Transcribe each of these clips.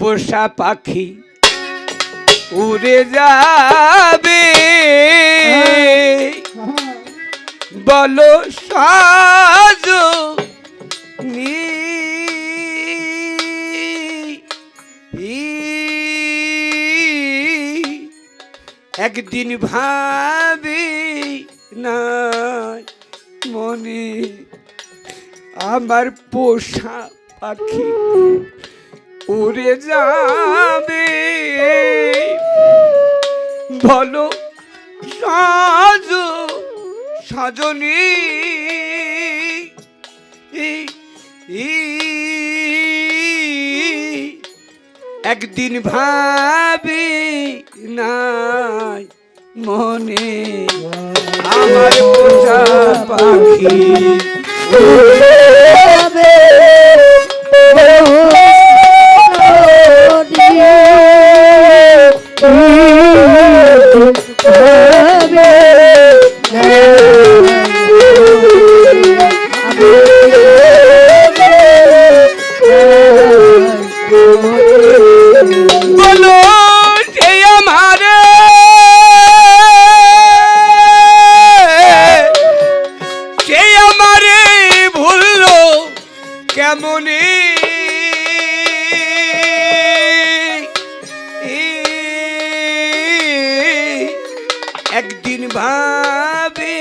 পোষা পাখি উড়ে যাবে। বলো সাজ একদিন ভাবি না মনে আমার পোষা পাখি উড়ে যাবে। বলো সাজ সাজনী। একদিন ভাবি নাই মনে আমার পোষা পাখি। বলো ভাবে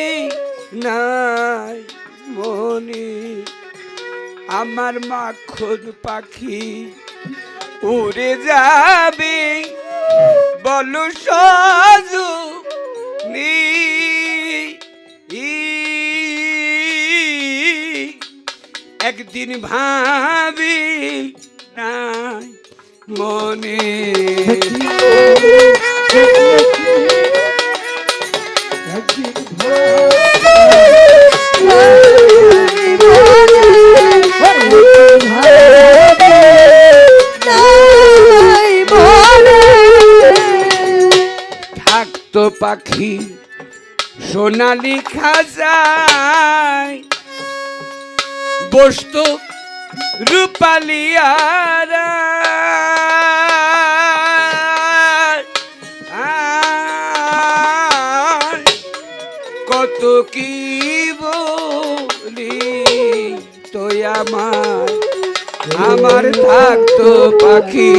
নাই মনে, আমার মাখন পাখি উড়ে যাবে। বলো সাজু নি। একদিন ভাবি নাই মনে। পাখি সোনালি খাজায়। বসতো আর কত কি বলি তোই আমার আমার থাকতো পাখি।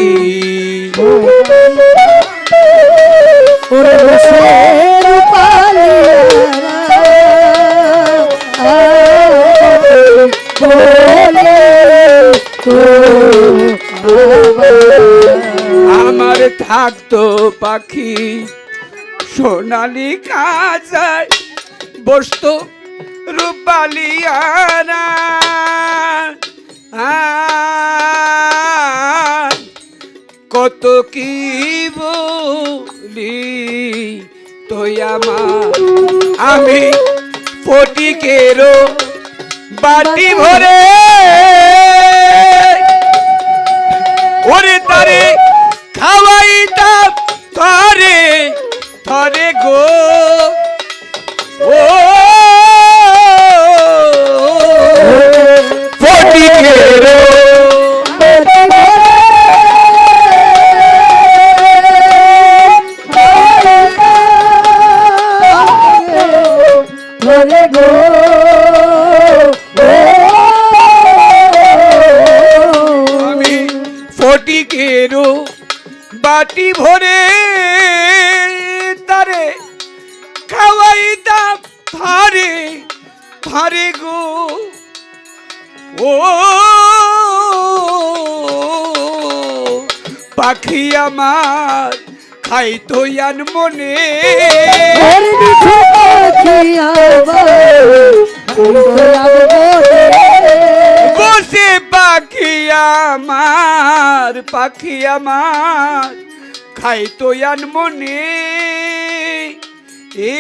আমার থাকতো পাখি সোনালি কাজায় বসতো রূপালিয়ানা। কত কি বলি তুই আমার আমি ফটিকেরও বাটি ভরে ওরে তারে ভরে তারে খাওয়াইতাম থারে থারে গো। ও পাখি আমার খাই তো ইয়ান মনে? বসে পাখি আমার পাখি আমার। খাই তো মনে এ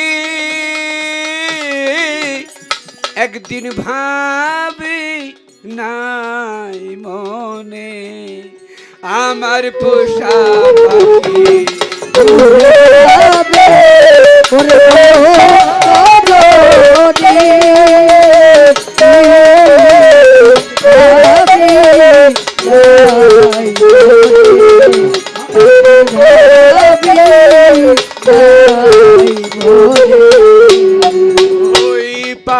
একদিন ভাবি নাই মনে আমার পোষা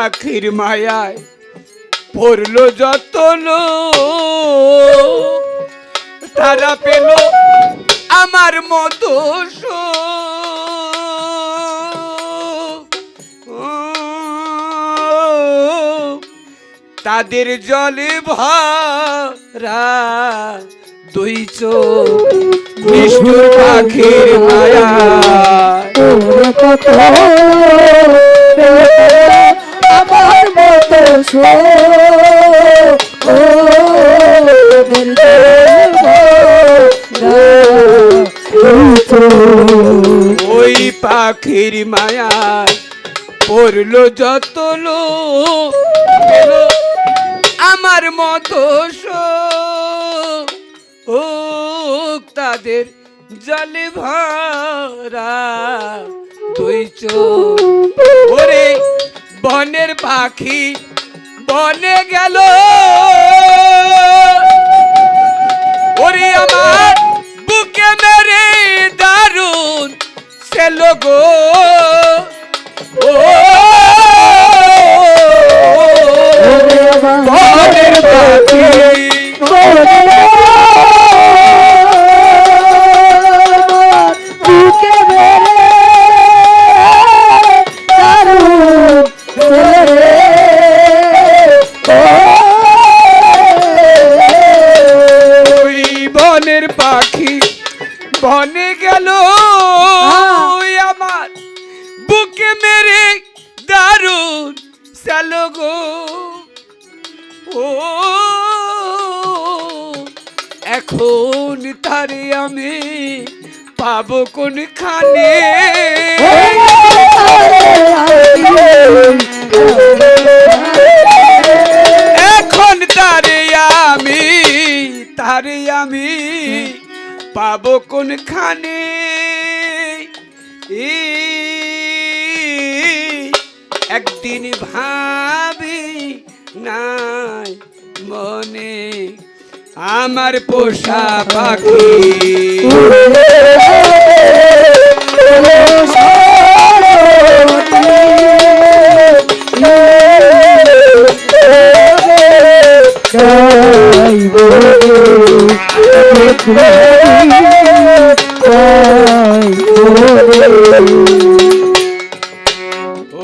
পাখির মায়ায় পড়ল যত তারা পেল আমার মতো। তাদের জলে ভরা দুই চোখ পাখির মায়া আমার মতো ওই পাখির মায়ায় পড়ল যত লোক। আমার মতো। ও তাদের জলে ভরা দুই চোখ। ওরে বনের পাখি বনে গেল। ওরে আমার ওই বনের পাখি বনে গেল। ওই আমার বুকে মেরে দারুণ সালোগো ও এখন তারে আমি পাবো কোন খানে পাবো কোন খানে একদিন ভাবি নাই মনে আমার পোষা পাখি।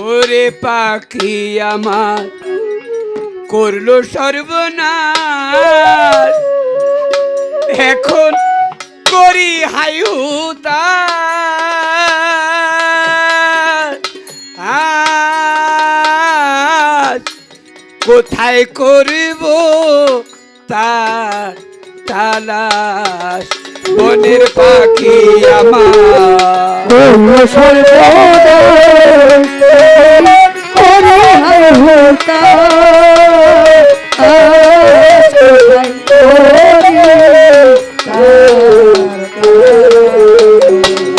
ওরে পাখি আমার করল সর্বনাশ। এখন করি হাইহুতা আজ কোথায় করব তার তালাশ বনের পাখি আমার।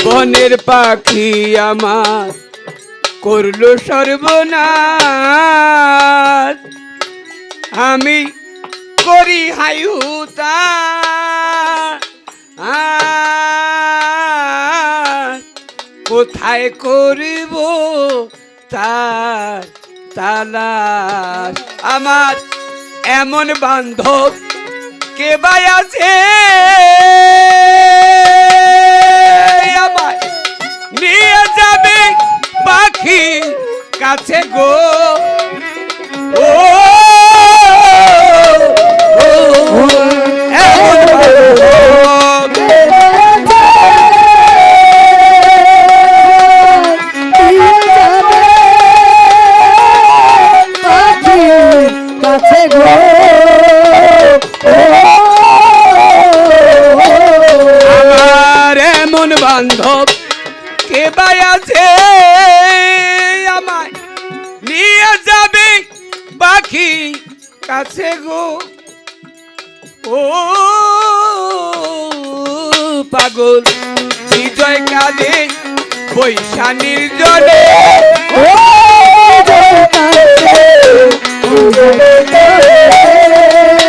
বনের পাখি আমার করল সর্বনাশ। আমি করি হাইহুতা কোথায় করিব তার তালাশ? আমার এমন বান্ধব কে বাই আছে? গো। আমার এমন বান্ধব কে বাই আছে? আমায় নিয়ে যাবে পাখি কাছে গো। ও পাগল বিজয় কালে বৈশানীর জলে।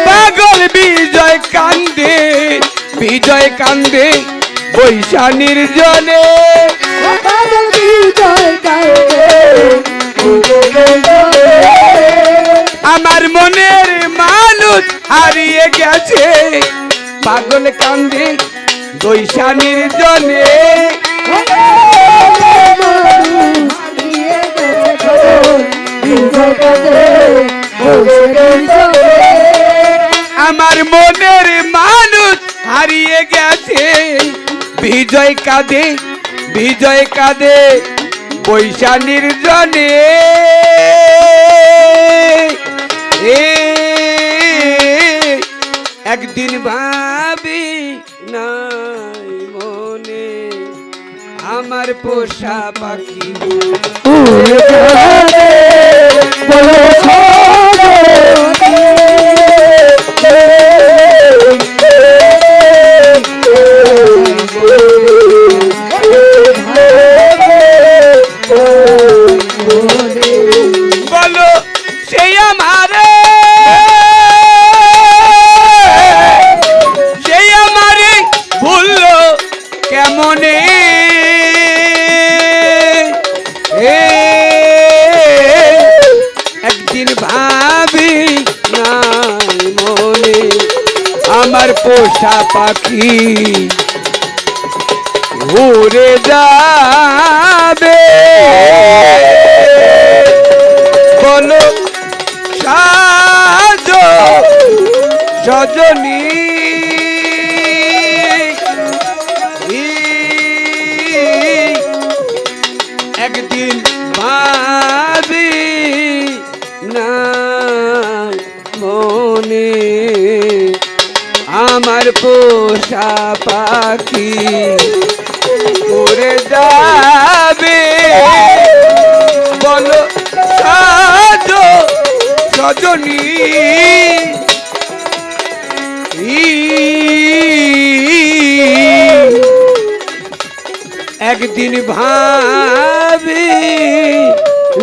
পাগল বিজয় কান্দে বিজয় কান্দে বৈশানীর জনে বাদল বিজয় আমার মনের মানুষ হারিয়ে গেছে। পাগল কান্দে বৈশানীর জনে আমার মনের মানুষ হারিয়ে গেছে। বিজয় কাঁদে বিজয় কাঁদে বৈশানীর জনে এ একদিন ভাবি আমার পোষা পাখি। একদিন ভাবি নাই মনে আমার পোষা পাখি ঘুরে যাবে। বলো সাজ সজনী পোষা পাখি উড়ে যাবে। বলো সাজ সজনী। একদিন ভাবি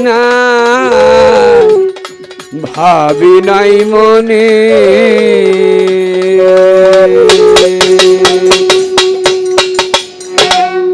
না ভাবি নাই মনে।